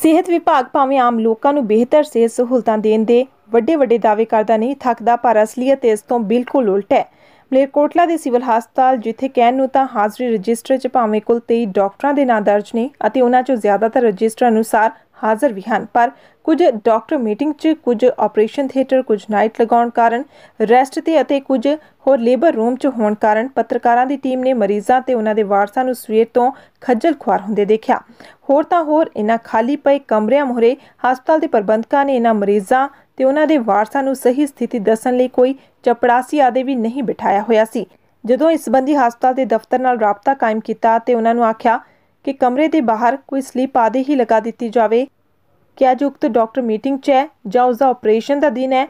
ਸਿਹਤ ਵਿਭਾਗ ਭਾਵੇਂ ਆਮ ਲੋਕਾਂ ਨੂੰ ਬਿਹਤਰ ਸਿਹਤ ਸਹੂਲਤਾਂ ਦੇਣ ਦੇ ਵੱਡੇ ਵੱਡੇ ਦਾਅਵੇ ਕਰਦਾ ਨਹੀਂ, ਥੱਕਦਾ ਪਰ ਅਸਲੀਅਤ ਇਸ ਤੋਂ ਬਿਲਕੁਲ ਉਲਟ ਹੈ। ਮਲੇਰਕੋਟਲਾ ਦੇ ਸਿਵਲ ਹਸਪਤਾਲ ਜਿੱਥੇ ਕਹਿਣ ਨੂੰ ਤਾਂ ਹਾਜ਼ਰੀ ਰਜਿਸਟਰ 'ਚ ਭਾਵੇਂ ਕੁੱਲ 23 ਡਾਕਟਰਾਂ ਦੇ ਨਾਂ ਦਰਜ ਨੇ ਅਤੇ ਉਹਨਾਂ 'ਚੋਂ ਜ਼ਿਆਦਾਤਰ ਰਜਿਸਟਰ ਅਨੁਸਾਰ ਹਾਜ਼ਰ ਵੀ ਹਨ। ਪਰ ਕੁਝ ਡਾਕਟਰ ਮੀਟਿੰਗ 'ਚ ਕੁਝ ਆਪਰੇਸ਼ਨ ਥੀਏਟਰ, ਕੁਝ ਨਾਈਟ ਲਗਾਉਣ ਕਾਰਨ ਰੈਸਟ ਤੇ ਅਤੇ ਕੁਝ ਹੋਰ ਲੇਬਰ ਰੂਮ 'ਚ ਹੋਣ ਕਾਰਨ ਪੱਤਰਕਾਰਾਂ ਦੀ ਟੀਮ ਨੇ ਮਰੀਜ਼ਾਂ ਤੇ ਉਹਨਾਂ ਦੇ ਵਾਰਸਾਂ ਨੂੰ ਸਵੇਰ ਤੋਂ ਖੱਜਲ ਖੁਆਰ ਹੁੰਦੇ ਦੇਖਿਆ। ਹੋਰ ਤਾਂ ਹੋਰ ਇਹਨਾਂ ਖਾਲੀ ਪਏ ਕਮਰਿਆਂ ਮੋਹਰੇ ਹਸਪਤਾਲ ਦੇ ਪ੍ਰਬੰਧਕਾਂ ਨੇ ਇਹਨਾਂ ਮਰੀਜ਼ਾਂ ਤੇ ਉਹਨਾਂ ਦੇ ਵਾਰਸਾਂ ਨੂੰ ਸਹੀ ਸਥਿਤੀ ਦੱਸਣ ਲਈ ਕੋਈ ਚਪੜਾਸੀ ਆਦੇ ਵੀ ਨਹੀਂ ਬਿਠਾਇਆ ਹੋਇਆ ਸੀ। ਜਦੋਂ ਇਸ ਸੰਬੰਧੀ ਹਸਪਤਾਲ ਦੇ ਦਫ਼ਤਰ ਨਾਲ ਰਾਬਤਾ ਕਾਇਮ ਕੀਤਾ ਤੇ ਉਹਨਾਂ ਨੂੰ ਆਖਿਆ ਕਿ ਕਮਰੇ ਦੇ ਬਾਹਰ ਕੋਈ ਸਲੀਪ ਆਦੇ ਹੀ ਲਗਾ ਦਿੱਤੀ ਜਾਵੇ। ਕਿ ਅੱਜ ਉਕਤ ਡਾਕਟਰ ਮੀਟਿੰਗ 'ਚ ਹੈ ਜਾਂ ਉਸ ਦਾ ਆਪਰੇਸ਼ਨ ਦਾ ਦਿਨ ਹੈ,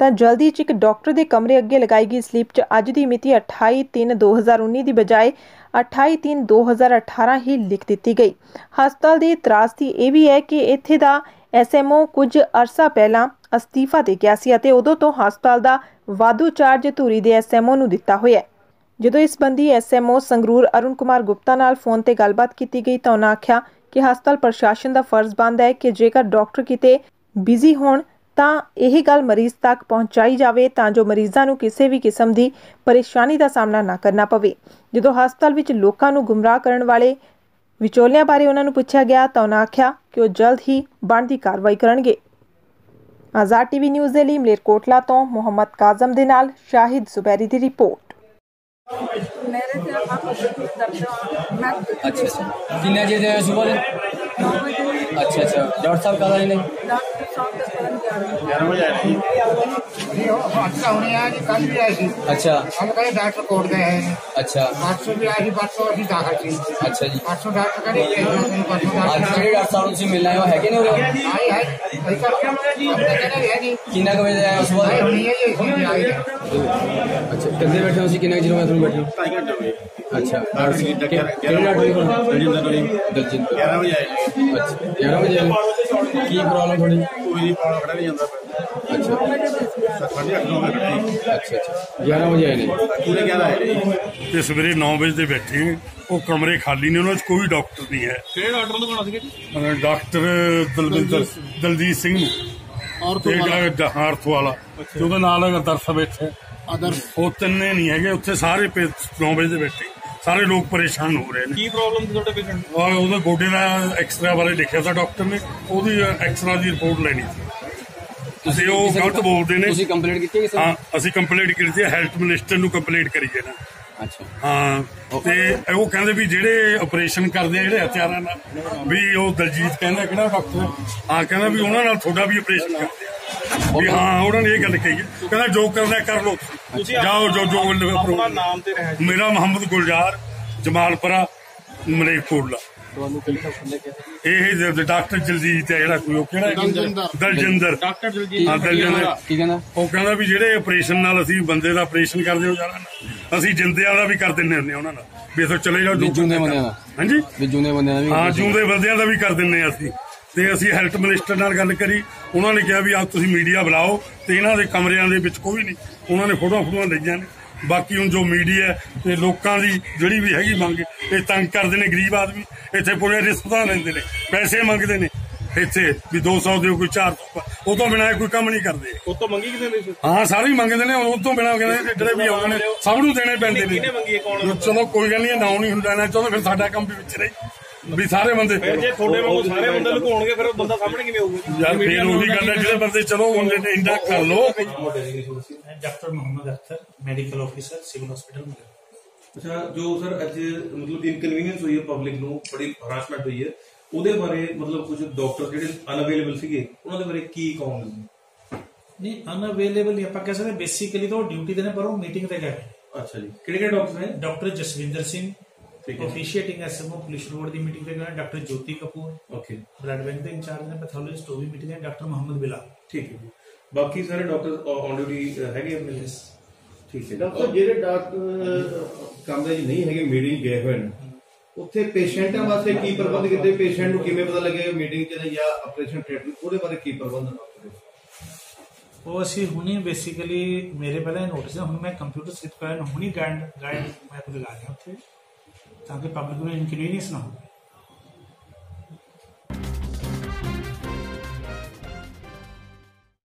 ਤਾਂ ਜਲਦੀ 'ਚ ਇੱਕ ਡਾਕਟਰ ਦੇ ਕਮਰੇ ਅੱਗੇ ਲਗਾਈ ਗਈ ਸਲੀਪ 'ਚ ਅੱਜ ਦੀ ਮਿਤੀ 28/3/2019 ਦੀ ਬਜਾਏ 28/3/2018 ਹੀ ਲਿਖ ਦਿੱਤੀ ਗਈ। ਹਸਪਤਾਲ ਦੀ ਤਰਾਸਦੀ ਇਹ ਵੀ ਹੈ ਕਿ ਇੱਥੇ ਦਾ ਐਸਐਮਓ ਕੁਝ ਅਰਸਾ ਪਹਿਲਾਂ ਅਸਤੀਫਾ ਦੇ ਗਿਆ ਸੀ ਅਤੇ ਉਦੋਂ ਤੋਂ ਹਸਪਤਾਲ ਦਾ ਵਾਧੂ ਚਾਰਜ ਧੂਰੀ ਦੇ ਐਸਐਮਓ ਨੂੰ ਦਿੱਤਾ ਹੋਇਆ ਹੈ। ਜਦੋਂ ਇਸ ਬੰਦੀ ਐਸਐਮਓ ਸੰਗਰੂਰ ਅਰੁਣ ਕੁਮਾਰ ਗੁਪਤਾ ਨਾਲ ਫੋਨ ਤੇ ਗੱਲਬਾਤ ਕੀਤੀ ਗਈ ਤਾਂ ਉਹਨਾਂ ਆਖਿਆ ਕਿ ਹਸਪਤਾਲ ਪ੍ਰਸ਼ਾਸਨ ਦਾ ਫਰਜ਼ ਬਣਦਾ ਹੈ ਕਿ ਜੇਕਰ ਡਾਕਟਰ ਕਿਤੇ ਬਿਜ਼ੀ ਹੋਣ ਤਾਂ ਇਹ ਗੱਲ ਮਰੀਜ਼ ਤੱਕ ਪਹੁੰਚਾਈ ਜਾਵੇ ਤਾਂ ਜੋ ਮਰੀਜ਼ਾਂ ਨੂੰ ਕਿਸੇ ਵੀ ਕਿਸਮ ਦੀ ਪਰੇਸ਼ਾਨੀ ਦਾ ਸਾਹਮਣਾ ਨਾ ਕਰਨਾ ਪਵੇ। ਜਦੋਂ ਹਸਪਤਾਲ ਵਿੱਚ ਲੋਕਾਂ ਨੂੰ ਗੁੰਮਰਾਹ ਕਰਨ ਵਾਲੇ ਵਿਚੋਲਿਆਂ ਬਾਰੇ ਉਹਨਾਂ ਨੂੰ ਪੁੱਛਿਆ ਗਿਆ ਤਾਂ ਉਹਨਾਂ ਆਖਿਆ ਕਿ ਉਹ ਜਲਦ ਹੀ ਬਣਦੀ ਕਾਰਵਾਈ ਕਰਨਗੇ। ਆਜ਼ਾਦ ਟੀਵੀ ਨਿਊਜ਼ ਦੇ ਲਈ ਮਲੇਰਕੋਟਲਾ ਤੋਂ ਮੁਹੰਮਦ ਕਾਜ਼ਮ ਦੇ ਨਾਲ ਸ਼ਾਹਿਦ ਜ਼ੁਬੈਰੀ ਦੀ ਰਿਪੋਰਟ। ਮੇਰੇ ਤੇ ਅੱਖ ਦਰਦ ਮੈਂ ਅੱਛਾ ਅੱਛਾ। ਕਿੰਨਾ ਜੇ ਦੇ ਸੁਬਹ ਦੇ ਅੱਛਾ ਅੱਛਾ ਡਾਕਟਰ ਸਾਹਿਬ ਕਦ ਆਏ ਨੇ ਡਾਕਟਰ ਸਾਹਿਬ ਦੇ ਕੋਲ ਗਿਆ 11 ਵਜੇ ਆਏ ਸੀ ਉਹ ਹਾਦਸਾ ਹੋਣੇ ਆ ਜੀ ਕੱਲ ਵੀ ਆਏ ਸੀ ਅੱਛਾ ਕੱਲ ਕਹਿੰਦੇ ਡਾਕਟਰ ਕੋਟ ਗਏ ਹੈ ਅੱਛਾ ਪਰਸੋਂ ਵੀ ਆਏ ਸੀ ਪਰਸੋਂ ਅਸੀਂ ਦਾਖਲ ਸੀ ਅੱਛਾ ਜੀ ਪਰਸੋਂ ਡਾਕਟਰ ਕਹਿੰਦੇ ਕਿ ਤੁਹਾਨੂੰ ਪਰਸੋਂ ਅੱਜ ਡਾਕਟਰ ਜਿਹੜੇ ਡਾਕਟਰ ਸਾਹਿਬ ਨੂੰ ਤੁਸੀਂ ਮਿਲਣਾ ਹੈ ਉਹ ਹੈਗੇ ਨੇ ਉਰੇ ਆਏ ਹੈ ਅਸੀਂ ਕਰ ਆਪਣੇ ਕਹਿੰਦੇ ਹੈ ਜੀ ਕਿੰਨਾ ਕੁ ਵਜੇ ਆਏ ਸੁਬਹ ਆਏ ਦੇ ਹੋਣੀ ਹੈ ਜੀ ਅਸੀਂ ਆਏ ਨੇ। ਅੱਛਾ ਕਿੰਨੇ ਬੈਠੇ ਹੋ ਤੁਸੀਂ ਕਿੰਨੇ ਚਿਰ ਮੈਂ ਤੁਹਾਨੂੰ ਬੈਠੇ ਢਾਈ ਘੰਟੇ ਹੋ ਗਏ ਅੱਛਾ ਡਾਕਟਰ ਸੀ ਕਿ- ਕਿਹੜੇ ਡਾਕਟਰ ਜੀ ਕੋਲ ਰਜਿੰਦਰ ਨੂੰ ਦਲਜਿੰਦਰ 11 ਵਜੇ ਆਏ ਜੀ ਅੱਛਾ 11 ਵਜੇ ਆਏ। ਕੀ ਪ੍ਰੋਬਲਮ ਥੋੜੀ ਕੋਈ ਨਹੀਂ ਪਾਉਣਾ ਖੜਾ ਨਹੀਂ ਜਾਂਦਾ ਅੱਛਾ ਨੌ। ਵਜੇ ਖੜਾ ਜੀ ਅੱਛਾ ਅੱਛਾ 11 ਵਜੇ ਆਏ ਨੇ। ਪੂਰੇ 11 ਆਏ ਤੇ ਸਵੇਰੇ 9 ਵਜੇ ਦੇ ਬੈਠੇ। ਉਹ ਕਮਰੇ ਖਾਲੀ ਨੇ ਉਹਨਾਂ 'ਚ ਕੋਈ ਡਾਕਟਰ ਨਹੀਂ ਹੈ। ਕਿਹੜੇ ਡਾਕਟਰ ਸੀਗਾ ਦਲਵਿੰਦਰ ਦਲਜੀਤ ਸਿੰਘ। ਨੂੰ ਔਰ ਤੇ ਜਿਹੜਾ ਹਾਰਥ ਵਾਲਾ ਤੇ ਉਹਦੇ ਨਾਲ ਦਰਸ ਬੈਠੇ। ਅਦਰ ਉਹ ਤਿੰਨੇ ਨਹੀਂ ਹੈਗੇ ਉੱਥੇ ਸਾਰੇ 9 ਵਜੇ ਦੇ ਬੈਠੇ। ਸਾਰੇ ਲੋਕ ਪਰੇਸ਼ਾਨ ਹੋ ਰਹੇ ਨੇ। ਕੀ ਪ੍ਰੋਬਲਮ ਸੀ ਤੁਹਾਡੇ ਪੇਸ਼ੈਂਟ ਔਰ ਉਹਦੇ ਗੋਡੇ ਦਾ ਐਕਸਰਾ ਬਾਰੇ ਲਿਖਿਆ ਸੀ ਡਾਕਟਰ ਨੇ ਉਹਦੀ ਐਕਸਰਾ ਦੀ ਰਿਪੋਰਟ ਲੈਣੀ ਸੀ। ਤੁਸੀਂ ਉਹ ਗਲਤ ਬੋਲਦੇ ਨੇ। ਤੁਸੀਂ ਕੰਪਲੇਂਟ ਕੀਤੀ ਹੈ ਕਿਸੇ ਹਾਂ ਅਸੀਂ ਕੰਪਲੇਂਟ ਕੀਤੀ ਹੈ ਹੈਲਥ ਮਿਨਿਸਟਰ ਨੂੰ ਕੰਪਲੇਂਟ ਕਰੀਏ ਨਾ। ਅੱਛਾ। ਹਾਂ ਤੇ ਉਹ ਕਹਿੰਦੇ ਵੀ ਜਿਹੜੇ ਆਪਰੇਸ਼ਨ ਕਰਦੇ ਆ ਜਿਹੜੇ ਹਥਿਆਰਾਂ ਨਾਲ ਵੀ ਉਹ ਦਲਜੀਤ ਕਹਿੰਦਾ ਕਿਹੜਾ ਡਾਕਟਰ ਹਾਂ ਕਹਿੰਦਾ ਵੀ ਉਹਨਾਂ ਨਾਲ ਤੁਹਾਡਾ ਵੀ ਆਪਰੇਸ਼ਨ ਕਰਦੇ ਆ। ਵੀ ਹਾਂ ਉਹਨਾਂ ਨੇ ਇਹ ਗੱਲ ਕਹੀ ਹੈ। ਕਹਿੰਦਾ ਜੋ ਕਰਨਾ ਕਰ ਲਓ। ਤੁਸੀਂ ਜਾਓ ਜੋ ਜੋ ਆਪਣਾ ਨਾਮ ਤੇ ਰਹਿ ਮੇਰਾ ਮੁਹੰਮਦ ਗੁਲਜ਼ਾਰ ਜਮਾਲਪੁਰਾ ਮਲੇਰਕੋਟਲਾ। ਤੁਹਾਨੂੰ ਕਿਹੜਾ? ਇਹ ਜ- ਡਾਕਟਰ ਜਲਜੀਤ ਹੈ ਜਿਹੜਾ ਕੋਈ ਉਹ ਕਿਹੜਾ ਦਲਜਿੰਦਰ। ਡਾਕਟਰ ਜਲਜੀਤ ਹਾਂ ਦਲਜਿੰਦਰ। ਕੀ ਕਹਿੰਦਾ? ਉਹ ਕਹਿੰਦਾ ਵੀ ਜਿਹੜੇ ਆਪਰੇਸ਼ਨ ਨਾਲ ਅਸੀਂ ਬੰਦੇ ਦਾ ਆਪਰੇਸ਼ਨ ਕਰਦੇ ਹੋ ਜਾਣਾ ਅਸੀਂ ਜਿੰਦਿਆਂ ਦਾ ਵੀ ਕਰ ਦਿੰਨੇ ਹੁੰਦੇ ਉਹਨਾਂ ਨਾਲ। ਵੀ ਇਥੋਂ ਚਲੇ ਜਾਓ ਜੂਨੇ ਬੰਦਿਆਂ ਦਾ। ਹਾਂਜੀ? ਵੀ ਜੂਨੇ ਬੰਦਿਆਂ ਦਾ ਵੀ ਹਾਂ ਜੂੰਦੇ ਬੰਦਿਆਂ ਦਾ ਵੀ ਕਰ ਦਿੰਨੇ ਅਸੀਂ। ਤੇ ਅਸੀਂ ਹੈਲਥ ਮਿਨਿਸਟਰ ਨਾਲ ਗੱਲ ਕਰੀ। ਉਹਨਾਂ ਨੇ ਕਿਹਾ ਵੀ ਆ ਤੁਸੀਂ ਮੀਡੀਆ ਬੁਲਾਓ ਤੇ ਇਹਨਾਂ ਦੇ ਕਮਰਿਆਂ ਦੇ ਵਿੱਚ ਕੋਈ ਨਹੀਂ। ਉਹਨਾਂ ਨੇ ਫੋਟੋਆਂ ਫੋਟੋਆਂ ਲਈਆਂ ਨੇ। ਬਾਕੀ ਹੁਣ ਜੋ ਮੀਡੀਆ ਤੇ ਲੋਕਾਂ ਦੀ ਜਿਹੜੀ ਵੀ ਹੈਗੀ ਮੰਗ ਇਹ ਤੰਗ ਕਰਦੇ ਨੇ ਗਰੀਬ ਆਦਮੀ। ਇੱਥੇ ਪੂਰੇ ਰਿਸ਼ਵਤਾਂ ਲੈਂਦੇ ਨੇ ਪੈਸੇ ਮੰਗਦੇ ਨੇ। ਇੱਥੇ ਵੀ 200 ਦਿਓ ਕੋਈ 400 ਉਹ ਤੋਂ ਬਿਨਾਂ ਕੋਈ ਕੰਮ ਨਹੀਂ ਕਰਦੇ। ਉਹ ਤੋਂ ਮੰਗੀ ਕਿਸੇ ਨੇ ਹਾਂ ਸਾਰੇ ਹੀ ਮੰਗਦੇ ਨੇ। ਉਹ ਤੋਂ ਬਿਨਾਂ ਕਹਿੰਦੇ ਜਿਹੜੇ ਵੀ ਆਉਂਦੇ ਨੇ ਸਭ ਨੂੰ ਦੇਣੇ ਪੈਂਦੇ ਨੇ। ਕਿਹਨੇ ਮੰਗੀ ਕੌਣ ਚਲੋ ਕੋਈ ਗੱਲ ਨਹੀਂ ਨਾਉ ਨਹੀਂ ਹੁੰਦਾ। ਨਾ ਚਲੋ ਫਿਰ ਸਾਡਾ ਕੰਮ ਵੀ ਵਿੱਚ ਰਹੀ। ਵੀ ਸਾਰੇ ਬੰਦੇ ਫਿਰ ਜੇ ਤੁਹਾਡੇ ਵਾਂਗੂ ਸਾਰੇ ਬੰਦੇ ਲੁਕਾਉਣਗੇ ਫਿਰ ਉਹ ਬੰਦਾ ਸਾਹਮਣੇ ਕਿਵੇਂ ਆਊਗਾ ਯਾਰ ਫਿਰ ਉਹੀ ਗੱਲ ਹੈ ਜਿਹੜੇ ਬੰਦੇ ਚਲੋ ਉਹਨਾਂ ਨੇ ਇੰਡਾ ਕਰ ਲੋ doctor Muhammad Akhtar medical officer civil hospital ਅੱਛਾ ਜੋ ਸਰ ਅੱਜ ਮਤਲਬ ਇਨਕਨਵੀਨੀਅੰਸ ਹੋਈ ਹੈ ਪਬਲਿਕ ਨੂੰ ਬੜੀ ਹਰਾਸਮੈਂਟ ਹੋਈ ਹੈ ਉਹਦੇ ਬਾਰੇ ਮਤਲਬ ਕੁਝ ਡਾਕਟਰ ਜਿਹੜੇ ਅਨਅਵੇਲੇਬਲ ਸੀਗੇ ਉਹਨਾਂ ਦੇ ਬਾਰੇ ਕੀ ਕਹੋਗੇ ਨਹੀਂ ਅਨਅਵੇਲੇਬਲ ਨਹੀਂ ਆਪਾਂ ਕਹਿ ਸਕਦੇ ਬੇਸਿਕਲੀ ਤਾਂ ਉਹ ਡਿਊਟੀ ਦੇ ਨੇ ਪਰ ਉਹ ਮੀਟਿੰਗ ਤੇ ਗਏ। ਅੱਛਾ ਜੀ। ਕਿਹੜੇ ਕਿਹੜੇ ਡਾਕਟਰ ਨੇ? ਡਾਕਟਰ ਜਸਵਿੰਦਰ ਸਿੰਘ ਠੀਕ ਹੈ। ਆਫੀਸ਼ੀਏਟਿੰਗ ਐਸਐਮਓ ਪੁਲਿਸ ਰੋਡ ਦੀ ਮੀਟਿੰਗ ਤੇ ਗਏ doctor Jyoti Kapoor okay blood bank ਦੇ ਇੰਚਾਰਜ ਨੇ ਪੈਥੋਲੋਜਿਸਟ ਉਹ ਮੀਟਿੰਗ ਹੈ ਡਾਕਟਰ ਮੁਹੰਮਦ ਬਿਲਾ ਠੀਕ ਹੈ ਬਾਕੀ ਸਾਰੇ ਡਾਕਟਰ ਔਨ ਡਿਊਟੀ ਹੈਗੇ ਆਪਣੇ? ਯੈਸ ਠੀਕ ਹੈ ਡਾਕਟਰ ਜਿਹੜੇ ਡਾਕਟਰ ਕਮਰੇ 'ਚ ਨਹੀਂ ਹੈਗੇ ਮੀਟਿੰਗ ਗਏ ਹੋਏ ਨੇ ਉੱਥੇ ਪੇਸ਼ੈਂਟਾਂ ਵਾਸਤੇ ਕੀ ਪ੍ਰਬੰਧ ਕੀਤੇ? ਪੇਸ਼ੈਂਟ ਨੂੰ ਕਿਵੇਂ ਪਤਾ ਲੱਗੇਗਾ ਮੀਟਿੰਗ 'ਚ ਜਾਂ ਆਪਰੇਸ਼ਨ ਟ੍ਰੀਟਮੈਂਟ ਉਹਦੇ ਬਾਰੇ ਕੀ ਪ੍ਰਬੰਧ ਡਾਕਟਰ ਉਹ ਅਸੀਂ ਹੁਣੇ ਬੇਸਿਕਲੀ ਮੇਰੇ ਪਹਿਲਾਂ ਨੋਟਿਸ ਹੁਣ ਮੈਂ ਕੰਪਿਊਟਰ ਸਿੱਖ ਪਾਇਆ ਹੁਣੇ ਗਾਈਡ ਗਾਈਡ ਮੈਪ ਲਗਾ ਰਿਹਾ ਉੱਥੇ। ਤਾਂ ਕਿ ਪਬਲਿਕ ਨੂੰ ਇਨਕਨਵੀਨੀਅੰਸ ਨਾ ਹੋਵੇ